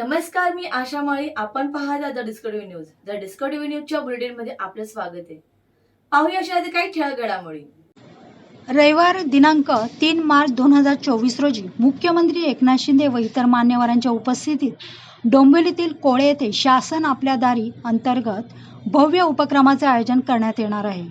नमस्कार मी आशा माळी. आपण पाहता the Discovery News. The Discovery न्यूजच्या बुलेटिनमध्ये आपलं स्वागत आहे. पाहूया अशा काही खेळ घडामोडी रविवार दिनांक तीन मार्च दोन हजार चोवीस रोजी मुख्यमंत्री एकनाथ शिंदे व इतर मान्यवरांच्या उपस्थितीत डोंबिवलीतील कोळे येथे शासन आपल्या दारी अंतर्गत भव्य उपक्रमाचे आयोजन करण्यात येणार आहे.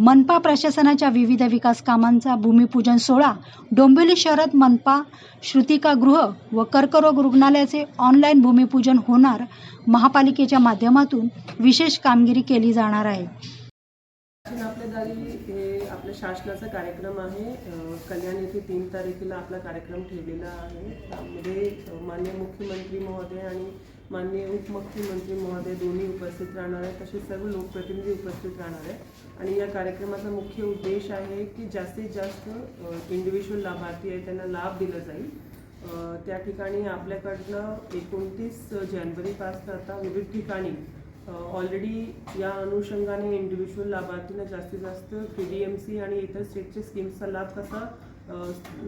मनपा प्रशासनाच्या विविध विकास कामांचा भूमिपूजन सोहळा डोंबिवली शहरात मनपा श्रुतिकागृह व कर्करोग रुग्णालयाचे ऑनलाईन भूमिपूजन होणार महापालिकेच्या माध्यमातून विशेष कामगिरी केली जाणार आहे. आपल्या दारी हे आपल्या शासनाचा कार्यक्रम आहे. कल्याण येथे तीन तारखेला आपला कार्यक्रम ठेवलेला आहे. त्यामध्ये अ, माननीय मुख्यमंत्री महोदय आणि माननीय उपमुख्यमंत्री महोदय दोन्ही उपस्थित राहणार आहेत तसेच सर्व लोकप्रतिनिधी उपस्थित राहणार आहेत. आणि या कार्यक्रमाचा मुख्य उद्देश आहे की जास्तीत जास्त इंडिव्हिज्युअल लाभार्थी आहे त्यांना लाभ दिला जाईल. त्या ठिकाणी आपल्याकडनं एकोणतीस जानेवारीपासून आता विविध ठिकाणी ऑलरेडी या अनुषंगाने इंडिव्हिज्युअल लाभार्थींना जास्तीत जास्त पी डी एम सी आणि इतर स्टेटच्या स्कीम्सचा लाभ कसा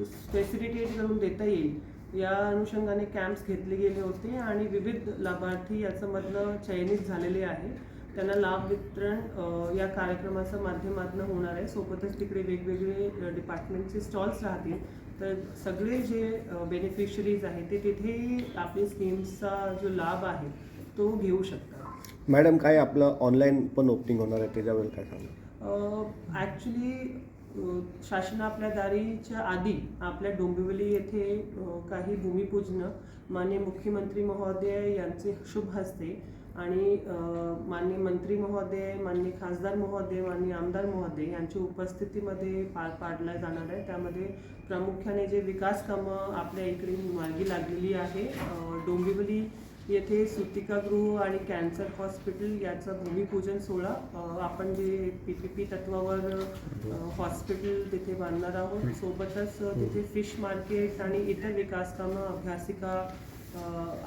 स्पेसिलिटेट करून देता येईल या अनुषंगाने कॅम्प्स घेतले गेले होते आणि विविध लाभार्थी याच्यामधनं चयनित झालेले आहे. त्यांना लाभ वितरण या कार्यक्रमाच्या माध्यमातून होणार आहे. सोबतच तिकडे वेगवेगळे डिपार्टमेंटचे स्टॉल्स राहतील. तर सगळे जे बेनिफिशरीज आहेत ते तिथे आपली स्कीम्सचा जो लाभ आहे तो घेऊ शकतात. मॅडम काय आपलं ऑनलाईन पण ओपनिंग होणार आहे? त्याच्याबद्दल काय सांगा ॲक्च्युली शासन आपल्या दारीच्या आधी आपल्या डोंबिवली येथे काही भूमिपूजन माननीय मुख्यमंत्री महोदय यांचे शुभ हस्ते आणि माननीय मंत्री महोदय माननीय खासदार महोदय माननीय आमदार महोदय यांच्या उपस्थितीमध्ये पार पाडला जाणार आहे त्यामध्ये प्रामुख्याने जे विकास कामं आपल्या इकडे मार्गी लागलेली आहे डोंबिवली येथे सुतिकागृह आणि कॅन्सर हॉस्पिटल याचं भूमिपूजन सोहळा आपण जे पी पी पी तत्वावर हॉस्पिटल तिथे बांधणार आहोत. सोबतच तिथे फिश मार्केट आणि इतर विकास कामं अभ्यासिका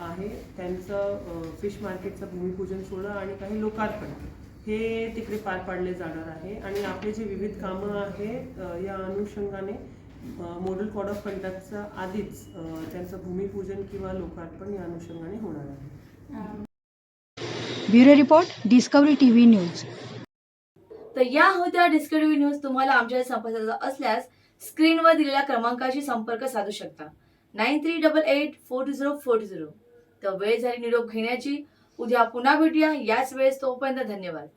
आहे. त्यांचं फिश मार्केटचं भूमिपूजन सोहळा आणि काही लोकार्पण. हे तिकडे पार पाडले जाणार आहे. आणि आपले जे विविध कामं आहेत या अनुषंगाने मॉडेल कोड ऑफ कंडक्टचा आधीच त्यांचं भूमिपूजन किंवा लोकार्पण या अनुषंगाने होणार आहे. Bureau report Discovery TV news. तर या होत्या डिस्कवरी न्यूज तुम्हाला आमच्या संपर्काचा असल्यास स्क्रीनवर दिलेल्या क्रमांकाशी संपर्क साधू शकता. Nine three double eight four two zero four two zero. तर वेळ झाली निरोप घेण्याची. उद्या पुन्हा भेटूया. याच वेळेस तोपर्यंत धन्यवाद.